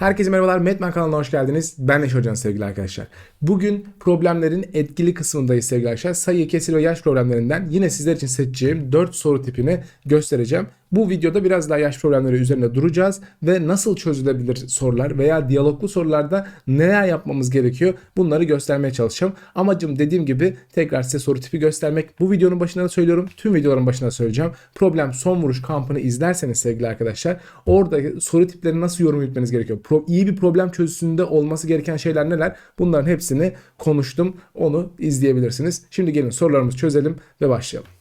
Herkese merhabalar. Metman kanalına hoş geldiniz. Ben Neşe Hocam sevgili arkadaşlar. Bugün problemlerin etkili kısmındayız sevgili arkadaşlar. Sayı, kesir ve yaş problemlerinden yine sizler için seçeceğim 4 soru tipini göstereceğim. Bu videoda biraz daha yaş problemleri üzerinde duracağız ve nasıl çözülebilir sorular veya diyaloglu sorularda neler yapmamız gerekiyor bunları göstermeye çalışacağım. Amacım dediğim gibi tekrar size soru tipi göstermek. Bu videonun başında da söylüyorum. Tüm videoların başında söyleyeceğim. Problem son vuruş kampını izlerseniz sevgili arkadaşlar orada soru tipleri nasıl yorum yürütmeniz gerekiyor? Pro, iyi bir problem çözüsünde olması gereken şeyler neler? Bunların hepsini konuştum. Onu izleyebilirsiniz. Şimdi gelin sorularımızı çözelim ve başlayalım.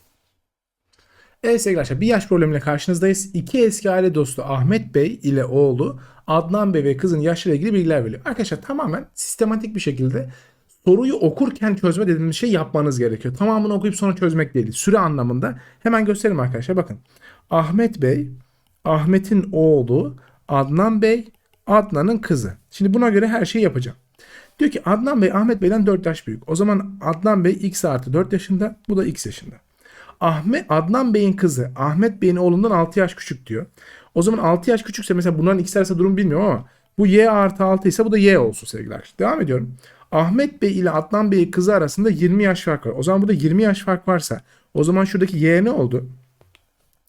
Evet sevgili arkadaşlar bir yaş problemiyle karşınızdayız. İki eski aile dostu Ahmet Bey ile oğlu Adnan Bey ve kızın yaşıyla ilgili bilgiler veriyor. Arkadaşlar tamamen sistematik bir şekilde soruyu okurken çözme dediğimiz şey yapmanız gerekiyor. Tamamını okuyup sonra çözmek değil. Süre anlamında hemen göstereyim arkadaşlar bakın. Ahmet Bey, Ahmet'in oğlu, Adnan Bey, Adnan'ın kızı. Şimdi buna göre her şeyi yapacağım. Diyor ki Adnan Bey Ahmet Bey'den 4 yaş büyük. O zaman Adnan Bey x artı 4 yaşında. Bu da x yaşında. Ahmet Adnan Bey'in kızı Ahmet Bey'in oğlundan 6 yaş küçük diyor. O zaman 6 yaş küçükse mesela bunların ikisi arasında durum bilmiyorum ama bu y artı 6 ise bu da y olsun sevgili arkadaşlar. Devam ediyorum. Ahmet Bey ile Adnan Bey'in kızı arasında 20 yaş fark var. O zaman burada 20 yaş fark varsa o zaman şuradaki y ne oldu?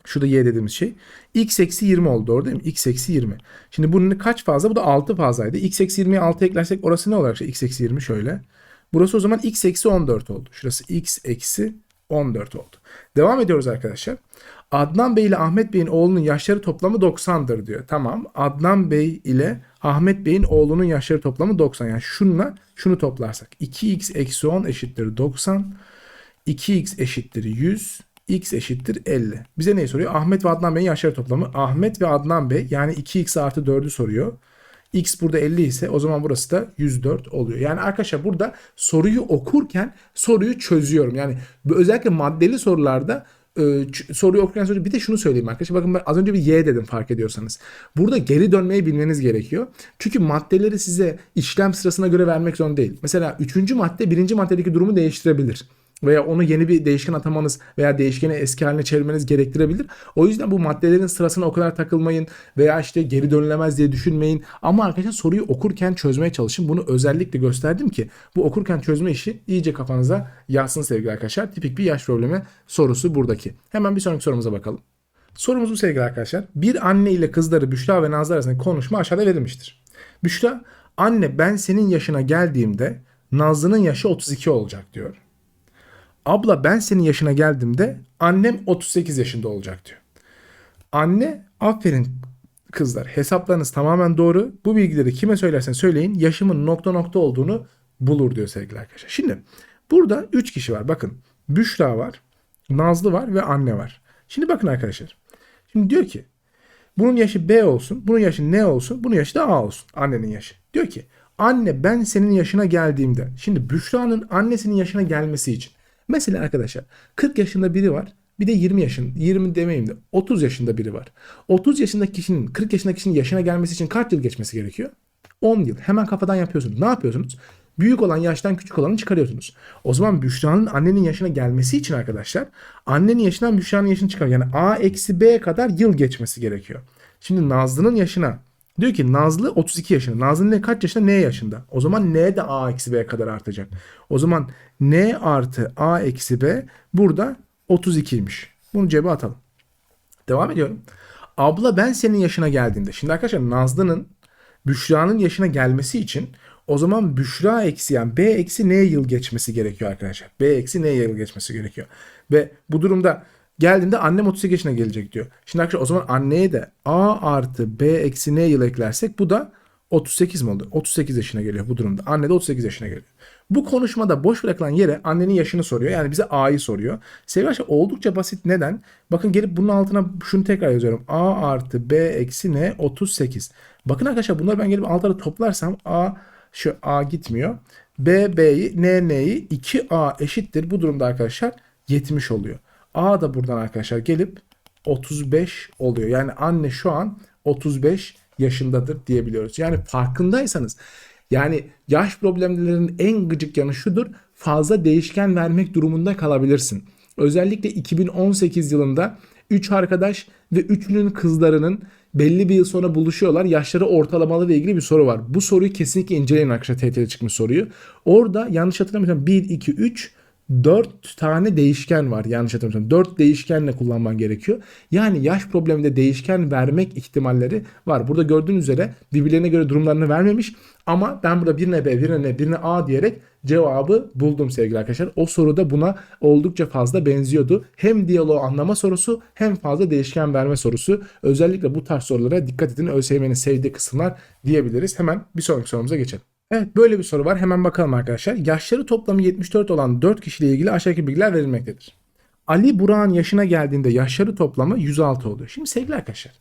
Şurada y dediğimiz şey. x eksi 20 oldu doğru değil mi? x eksi 20. Şimdi bunun kaç fazla? Bu da 6 fazlaydı. x eksi 20'ye 6 eklersek orası ne olacak? İşte x eksi 20 şöyle. Burası o zaman x eksi 14 oldu. Şurası x eksi 14 oldu. Devam ediyoruz arkadaşlar. Adnan Bey ile Ahmet Bey'in oğlunun yaşları toplamı 90'dır diyor. Tamam. Adnan Bey ile Ahmet Bey'in oğlunun yaşları toplamı 90. Yani şununla şunu toplarsak. 2x eksi 10 eşittir 90. 2x eşittir 100 x eşittir 50. Bize neyi soruyor? Ahmet ve Adnan Bey'in yaşları toplamı. Ahmet ve Adnan Bey yani 2x artı 4'ü soruyor. X burada 50 ise o zaman burası da 104 oluyor. Yani arkadaşlar burada soruyu okurken soruyu çözüyorum. Yani özellikle maddeli sorularda e, soruyu okurken soruyu bir de şunu söyleyeyim arkadaşlar. Bakın ben az önce bir y dedim fark ediyorsanız. Burada geri dönmeyi bilmeniz gerekiyor. Çünkü maddeleri size işlem sırasına göre vermek zorunda değil. Mesela 3. madde 1. maddedeki durumu değiştirebilir veya onu yeni bir değişken atamanız veya değişkeni eski haline çevirmeniz gerektirebilir. O yüzden bu maddelerin sırasına o kadar takılmayın veya işte geri dönülemez diye düşünmeyin. Ama arkadaşlar soruyu okurken çözmeye çalışın. Bunu özellikle gösterdim ki bu okurken çözme işi iyice kafanıza yazsın sevgili arkadaşlar. Tipik bir yaş problemi sorusu buradaki. Hemen bir sonraki sorumuza bakalım. Sorumuz bu sevgili arkadaşlar. Bir anne ile kızları Büşra ve Nazlı arasındaki konuşma aşağıda verilmiştir. Büşra, anne ben senin yaşına geldiğimde Nazlı'nın yaşı 32 olacak diyor. Abla ben senin yaşına geldiğimde annem 38 yaşında olacak diyor. Anne aferin kızlar hesaplarınız tamamen doğru. Bu bilgileri kime söylersen söyleyin yaşımın nokta nokta olduğunu bulur diyor sevgili arkadaşlar. Şimdi burada 3 kişi var bakın. Büşra var, Nazlı var ve anne var. Şimdi bakın arkadaşlar. Şimdi diyor ki bunun yaşı B olsun, bunun yaşı N olsun, bunun yaşı da A olsun. Annenin yaşı. Diyor ki anne ben senin yaşına geldiğimde şimdi Büşra'nın annesinin yaşına gelmesi için Mesela arkadaşlar 40 yaşında biri var. Bir de 20 yaşın, 20 demeyeyim de 30 yaşında biri var. 30 yaşındaki kişinin 40 yaşındaki kişinin yaşına gelmesi için kaç yıl geçmesi gerekiyor? 10 yıl. Hemen kafadan yapıyorsunuz. Ne yapıyorsunuz? Büyük olan yaştan küçük olanı çıkarıyorsunuz. O zaman Büşra'nın annenin yaşına gelmesi için arkadaşlar annenin yaşından Büşra'nın yaşını çıkar. Yani A eksi B kadar yıl geçmesi gerekiyor. Şimdi Nazlı'nın yaşına Diyor ki Nazlı 32 yaşında. Nazlı ne kaç yaşında? N yaşında. O zaman N de A eksi B kadar artacak. O zaman N artı A eksi B burada 32'ymiş. Bunu cebe atalım. Devam ediyorum. Abla ben senin yaşına geldiğimde. Şimdi arkadaşlar Nazlı'nın Büşra'nın yaşına gelmesi için o zaman Büşra eksi yani B eksi N yıl geçmesi gerekiyor arkadaşlar. B eksi N yıl geçmesi gerekiyor. Ve bu durumda Geldiğinde annem 38 yaşına gelecek diyor. Şimdi arkadaşlar o zaman anneye de A artı B eksi N yıl eklersek bu da 38 mi oldu? 38 yaşına geliyor bu durumda. Anne de 38 yaşına geliyor. Bu konuşmada boş bırakılan yere annenin yaşını soruyor. Yani bize A'yı soruyor. Sevgili arkadaşlar oldukça basit. Neden? Bakın gelip bunun altına şunu tekrar yazıyorum. A artı B eksi N 38. Bakın arkadaşlar bunları ben gelip altına toplarsam A şu A gitmiyor. B B'yi N N'yi 2A eşittir. Bu durumda arkadaşlar 70 oluyor. A da buradan arkadaşlar gelip 35 oluyor. Yani anne şu an 35 yaşındadır diyebiliyoruz. Yani farkındaysanız yani yaş problemlerinin en gıcık yanı şudur. Fazla değişken vermek durumunda kalabilirsin. Özellikle 2018 yılında 3 arkadaş ve üçünün kızlarının belli bir yıl sonra buluşuyorlar. Yaşları ortalamalı ile ilgili bir soru var. Bu soruyu kesinlikle inceleyin arkadaşlar TYT'de çıkmış soruyu. Orada yanlış hatırlamıyorsam 1, 2, 3 4 tane değişken var yanlış hatırlamıyorsam. 4 değişkenle kullanman gerekiyor. Yani yaş probleminde değişken vermek ihtimalleri var. Burada gördüğünüz üzere birbirlerine göre durumlarını vermemiş. Ama ben burada birine B, birine N, birine A diyerek cevabı buldum sevgili arkadaşlar. O soru da buna oldukça fazla benziyordu. Hem diyaloğu anlama sorusu hem fazla değişken verme sorusu. Özellikle bu tarz sorulara dikkat edin. ÖSYM'nin sevdiği kısımlar diyebiliriz. Hemen bir sonraki sorumuza geçelim. Evet böyle bir soru var. Hemen bakalım arkadaşlar. Yaşları toplamı 74 olan 4 kişiyle ilgili aşağıdaki bilgiler verilmektedir. Ali Burak'ın yaşına geldiğinde yaşları toplamı 106 oluyor. Şimdi sevgili arkadaşlar.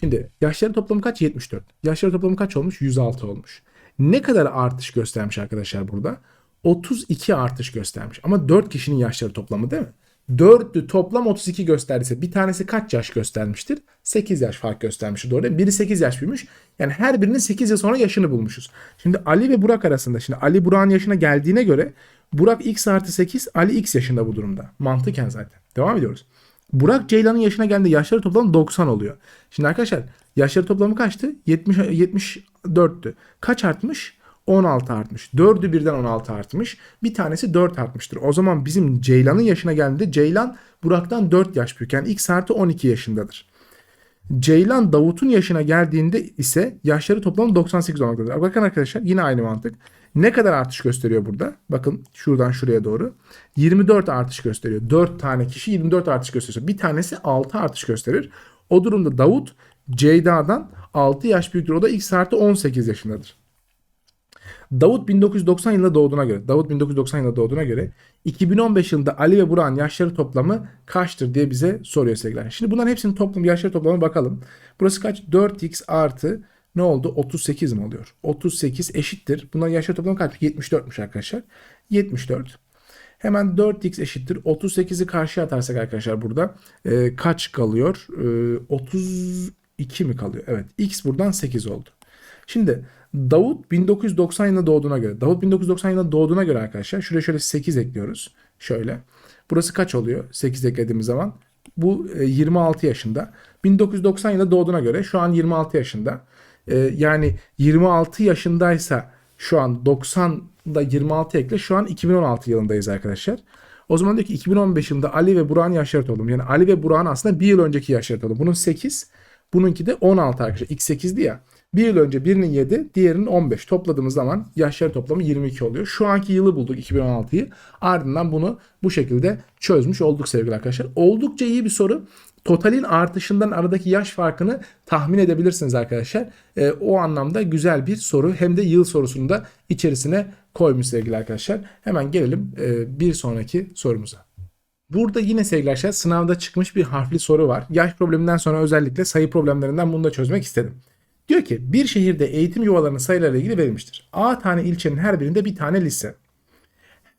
Şimdi yaşları toplamı kaç? 74. Yaşları toplamı kaç olmuş? 106 olmuş. Ne kadar artış göstermiş arkadaşlar burada? 32 artış göstermiş. Ama 4 kişinin yaşları toplamı değil mi? 4'lü toplam 32 gösterdiyse bir tanesi kaç yaş göstermiştir? 8 yaş fark göstermiştir doğru değil mi? Biri 8 yaş büyümüş. Yani her birinin 8 yıl sonra yaşını bulmuşuz. Şimdi Ali ve Burak arasında şimdi Ali Burak'ın yaşına geldiğine göre Burak x artı 8 Ali x yaşında bu durumda. Mantıken zaten. Devam ediyoruz. Burak Ceylan'ın yaşına geldiğinde yaşları toplamı 90 oluyor. Şimdi arkadaşlar yaşları toplamı kaçtı? 70 74'tü. Kaç artmış? 16 artmış. 4'ü birden 16 artmış. Bir tanesi 4 artmıştır. O zaman bizim Ceylan'ın yaşına geldiğinde Ceylan Burak'tan 4 yaş büyük. Yani x artı 12 yaşındadır. Ceylan Davut'un yaşına geldiğinde ise yaşları toplam 98 olmaktadır. Bakın arkadaşlar yine aynı mantık. Ne kadar artış gösteriyor burada? Bakın şuradan şuraya doğru. 24 artış gösteriyor. 4 tane kişi 24 artış gösteriyor. Bir tanesi 6 artış gösterir. O durumda Davut Ceyda'dan 6 yaş büyüktür. O da x artı 18 yaşındadır. Davut 1990 yılında doğduğuna göre, Davut 1990 yılında doğduğuna göre 2015 yılında Ali ve Burak'ın yaşları toplamı kaçtır diye bize soruyor sevgiler. Şimdi bunların hepsinin toplam yaşları toplamı bakalım. Burası kaç? 4x artı ne oldu? 38 mi oluyor? 38 eşittir. Bunların yaşları toplamı kaç? 74'müş arkadaşlar. 74. Hemen 4x eşittir. 38'i karşıya atarsak arkadaşlar burada e, kaç kalıyor? E, 32 mi kalıyor? Evet. X buradan 8 oldu. Şimdi Davut 1990 yılında doğduğuna göre. Davut 1990 yılında doğduğuna göre arkadaşlar. Şuraya şöyle 8 ekliyoruz. Şöyle. Burası kaç oluyor? 8 eklediğimiz zaman. Bu 26 yaşında. 1990 yılında doğduğuna göre şu an 26 yaşında. E, yani 26 yaşındaysa şu an 90'da 26 ekle. Şu an 2016 yılındayız arkadaşlar. O zaman diyor ki 2015 yılında Ali ve Burak'ın yaşları toplamı. Yani Ali ve Burak'ın aslında bir yıl önceki yaşları toplamı. Bunun 8, bununki de 16 arkadaşlar. X8'di ya. Bir yıl önce birinin 7, diğerinin 15. Topladığımız zaman yaşları toplamı 22 oluyor. Şu anki yılı bulduk 2016'yı. Ardından bunu bu şekilde çözmüş olduk sevgili arkadaşlar. Oldukça iyi bir soru. Totalin artışından aradaki yaş farkını tahmin edebilirsiniz arkadaşlar. E, o anlamda güzel bir soru. Hem de yıl sorusunu da içerisine koymuş sevgili arkadaşlar. Hemen gelelim e, bir sonraki sorumuza. Burada yine sevgili arkadaşlar sınavda çıkmış bir harfli soru var. Yaş probleminden sonra özellikle sayı problemlerinden bunu da çözmek istedim. Diyor ki bir şehirde eğitim yuvalarının sayılarıyla ilgili verilmiştir. A tane ilçenin her birinde bir tane lise.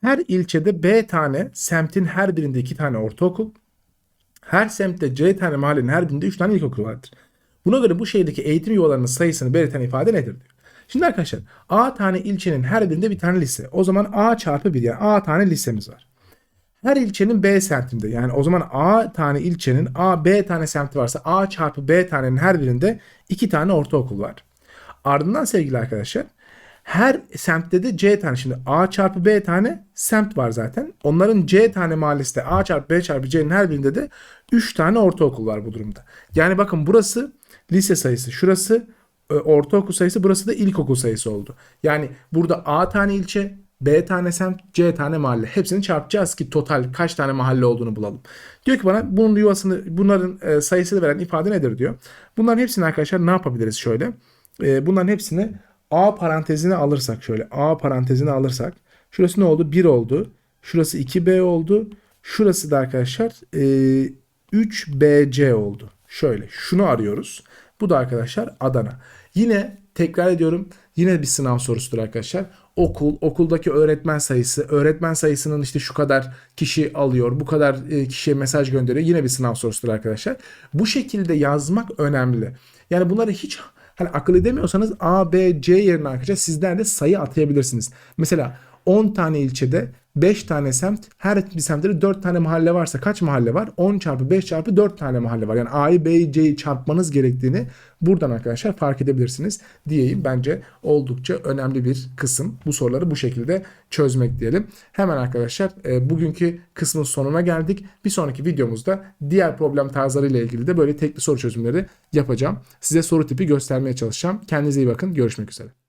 Her ilçede B tane, semtin her birinde iki tane ortaokul. Her semtte C tane mahallenin her birinde üç tane ilkokul vardır. Buna göre bu şehirdeki eğitim yuvalarının sayısını belirten ifade nedir diyor. Şimdi arkadaşlar A tane ilçenin her birinde bir tane lise. O zaman A çarpı 1 yani A tane lisemiz var. Her ilçenin B semtinde yani o zaman A tane ilçenin A, B tane semti varsa A çarpı B tanenin her birinde iki tane ortaokul var. Ardından sevgili arkadaşlar her semtte de C tane şimdi A çarpı B tane semt var zaten. Onların C tane mahallesi de A çarpı B çarpı C'nin her birinde de 3 tane ortaokul var bu durumda. Yani bakın burası lise sayısı, şurası e, ortaokul sayısı, burası da ilkokul sayısı oldu. Yani burada A tane ilçe, B tane semt, C tane mahalle. Hepsini çarpacağız ki total kaç tane mahalle olduğunu bulalım. Diyor ki bana bunun yuvasını, bunların e, sayısını veren ifade nedir diyor. Bunların hepsini arkadaşlar ne yapabiliriz şöyle. E, bunların hepsini A parantezine alırsak şöyle. A parantezine alırsak. Şurası ne oldu? 1 oldu. Şurası 2B oldu. Şurası da arkadaşlar e, 3BC oldu. Şöyle şunu arıyoruz. Bu da arkadaşlar Adana. Yine tekrar ediyorum. Yine bir sınav sorusudur arkadaşlar. Okul, okuldaki öğretmen sayısı, öğretmen sayısının işte şu kadar kişi alıyor, bu kadar e, kişiye mesaj gönderiyor. Yine bir sınav sorusudur arkadaşlar. Bu şekilde yazmak önemli. Yani bunları hiç hani akıl edemiyorsanız A, B, C yerine arkadaşlar sizler de sayı atayabilirsiniz. Mesela 10 tane ilçede 5 tane semt. Her bir semtte de 4 tane mahalle varsa kaç mahalle var? 10 çarpı 5 çarpı 4 tane mahalle var. Yani A'yı B'yi C'yi çarpmanız gerektiğini buradan arkadaşlar fark edebilirsiniz diyeyim. Bence oldukça önemli bir kısım. Bu soruları bu şekilde çözmek diyelim. Hemen arkadaşlar e, bugünkü kısmın sonuna geldik. Bir sonraki videomuzda diğer problem tarzları ile ilgili de böyle tekli soru çözümleri yapacağım. Size soru tipi göstermeye çalışacağım. Kendinize iyi bakın. Görüşmek üzere.